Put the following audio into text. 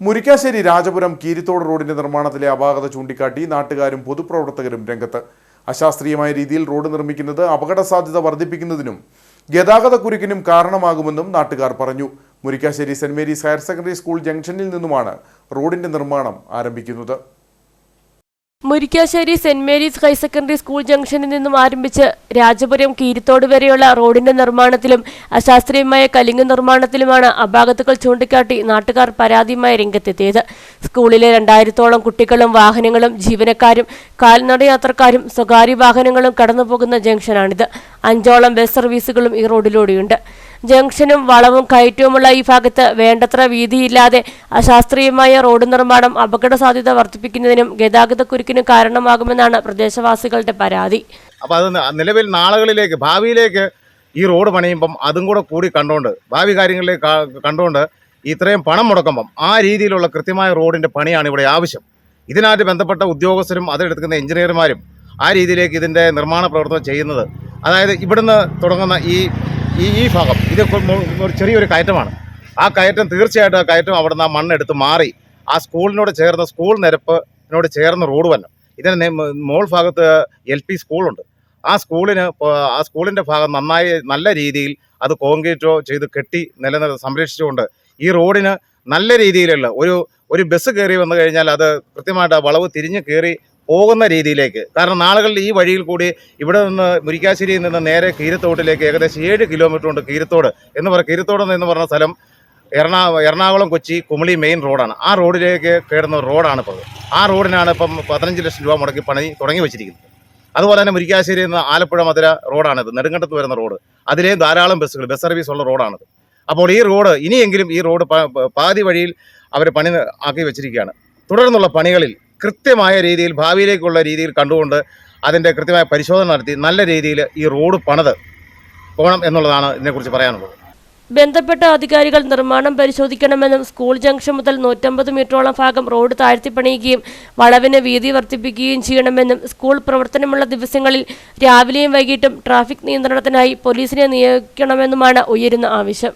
മുരിക്കാശ്ശേരി രാജപുരം കീരിത്തോട് റോഡിന്റെ നിർമ്മാണത്തിലെ അപാകത ചൂണ്ടിക്കാട്ടി നാട്ടുകാരും പൊതുപ്രവർത്തകരും രംഗത്ത്. അശാസ്ത്രീയമായ രീതിയിൽ റോഡ് നിർമ്മിക്കുന്നത് അപകട സാധ്യത വർദ്ധിപ്പിക്കുന്നതിനും ഗതാഗത കുരുക്കിനും കാരണമാകുമെന്നും നാട്ടുകാർ പറഞ്ഞു. Murickassery Saint Mary's higher secondary school ജംഗ്ഷനിൽ നിന്നുമാണ് റോഡിന്റെ നിർമ്മാണം ആരംഭിക്കുന്നത്. Murickassery Saint Mary's higher secondary school ജംഗ്ഷനിൽ നിന്നും ആരംഭിച്ച് രാജപുരം കീരിത്തോട് വരെയുള്ള റോഡിന്റെ നിർമ്മാണത്തിലും അശാസ്ത്രീയമായ കലിംഗ് നിർമ്മാണത്തിലുമാണ് അപാകത്തുകൾ ചൂണ്ടിക്കാട്ടി നാട്ടുകാർ പരാതിയുമായി രംഗത്തെത്തിയത്. സ്കൂളിലെ രണ്ടായിരത്തോളം കുട്ടികളും വാഹനങ്ങളും ജീവനക്കാരും കാൽനടയാത്രക്കാരും സ്വകാര്യ വാഹനങ്ങളും കടന്നുപോകുന്ന ജംഗ്ഷനാണിത്. അഞ്ചോളം ബസ് സർവീസുകളും ഈ റോഡിലൂടെയുണ്ട്. ജംഗ്ഷനും വളവും കയറ്റവുമുള്ള ഈ ഭാഗത്ത് വേണ്ടത്ര വീതിയില്ലാതെ അശാസ്ത്രീയമായ റോഡ് നിർമ്മാണം അപകട സാധ്യത വർദ്ധിപ്പിക്കുന്നതിനും ഗതാഗത കുരുക്കിനും കാരണമാകുമെന്നാണ് പ്രദേശവാസികളുടെ പരാതി. അപ്പോൾ അത് നിലവിൽ നാളുകളിലേക്ക് ഭാവിയിലേക്ക് ഈ റോഡ് പണിയുമ്പം അതും കൂടെ കൂടി കണ്ടുകൊണ്ട് ഭാവി കാര്യങ്ങളിലേക്ക് കണ്ടുകൊണ്ട് ഇത്രയും പണം മുടക്കുമ്പം ആ രീതിയിലുള്ള കൃത്യമായ റോഡിന്റെ പണിയാണ് ഇവിടെ ആവശ്യം. ഇതിനായിട്ട് ബന്ധപ്പെട്ട ഉദ്യോഗസ്ഥരും അതെടുക്കുന്ന എഞ്ചിനീയർമാരും ആ രീതിയിലേക്ക് ഇതിന്റെ നിർമ്മാണ പ്രവർത്തനം ചെയ്യുന്നത്. അതായത് ഇവിടുന്ന് തുടങ്ങുന്ന ഈ ഈ ഈ ഭാഗം ഇത് ഒരു ചെറിയൊരു കയറ്റമാണ്. ആ കയറ്റം തീർച്ചയായിട്ടും ആ കയറ്റം അവിടെ നിന്ന് ആ മണ്ണെടുത്ത് മാറി ആ സ്കൂളിനോട് ചേർന്ന സ്കൂൾ നിരപ്പിനോട് ചേർന്ന റോഡ് വന്നു. ഇതിന് മോൾ ഭാഗത്ത് എൽ പി സ്കൂളുണ്ട്. ആ സ്കൂളിന് ആ സ്കൂളിന്റെ ഭാഗം നന്നായി നല്ല രീതിയിൽ അത് കോൺക്രീറ്റോ ചെയ്ത് കെട്ടി നിലനിർ സംരക്ഷിച്ചുകൊണ്ട് ഈ റോഡിന് നല്ല രീതിയിലുള്ള ഒരു ഒരു ബസ് കയറി വന്നു കഴിഞ്ഞാൽ അത് കൃത്യമായിട്ട് വളവ് തിരിഞ്ഞ് കയറി പോകുന്ന രീതിയിലേക്ക്. കാരണം നാളുകളിൽ ഈ വഴിയിൽ കൂടി ഇവിടെ നിന്ന് മുരിക്കാശ്ശേരിയിൽ നിന്ന് നേരെ കീരത്തോട്ടിലേക്ക് ഏകദേശം ഏഴ് കിലോമീറ്റർ ഉണ്ട് കീരത്തോട് എന്ന് പറയുക കീരത്തോട് എന്ന് പറഞ്ഞ സ്ഥലം എറണാ എറണാകുളം കൊച്ചി കുമളി മെയിൻ റോഡാണ് ആ റോഡിലേക്ക് കയറുന്ന റോഡാണ് ഇപ്പോൾ ആ റോഡിനാണ് ഇപ്പം പതിനഞ്ച് ലക്ഷം രൂപ മുടക്കി പണി തുടങ്ങി വെച്ചിരിക്കുന്നത്. അതുപോലെ തന്നെ മുരിക്കാശ്ശേരി നിന്ന് ആലപ്പുഴ മധുര റോഡാണിത് നെടുങ്കണ്ടത്ത് വരുന്ന റോഡ് അതിലെയും ധാരാളം ബസ്സുകൾ ബസ് സർവീസ് ഉള്ള റോഡാണിത് അപ്പോൾ ഈ റോഡ് ഇനിയെങ്കിലും ഈ റോഡ് പാതി വഴിയിൽ അവർ പണി ആക്കി വെച്ചിരിക്കുകയാണ്. തുടർന്നുള്ള പണികളിൽ കൃത്യമായ രീതിയിൽ ഭാവിയിലേക്കുള്ള രീതിയിൽ കണ്ടുകൊണ്ട് അതിന്റെ കൃത്യമായ പരിശോധന നടത്തി നല്ല രീതിയിൽ ഈ റോഡ് പണിത് പോകണം എന്നുള്ളതാണ് ഇതിനെക്കുറിച്ച് പറയാനുള്ളത്. ബന്ധപ്പെട്ട അധികാരികൾ നിർമ്മാണം പരിശോധിക്കണമെന്നും സ്കൂൾ ജംഗ്ഷൻ മുതൽ നൂറ്റമ്പത് മീറ്ററോളം ഭാഗം റോഡ് താഴ്ത്തിപ്പണിയുകയും വളവിന് വീതി വർദ്ധിപ്പിക്കുകയും ചെയ്യണമെന്നും സ്കൂൾ പ്രവർത്തനമുള്ള ദിവസങ്ങളിൽ രാവിലെയും വൈകിട്ടും ട്രാഫിക് നിയന്ത്രണത്തിനായി പോലീസിനെ നിയോഗിക്കണമെന്നുമാണ് ഉയരുന്ന ആവശ്യം.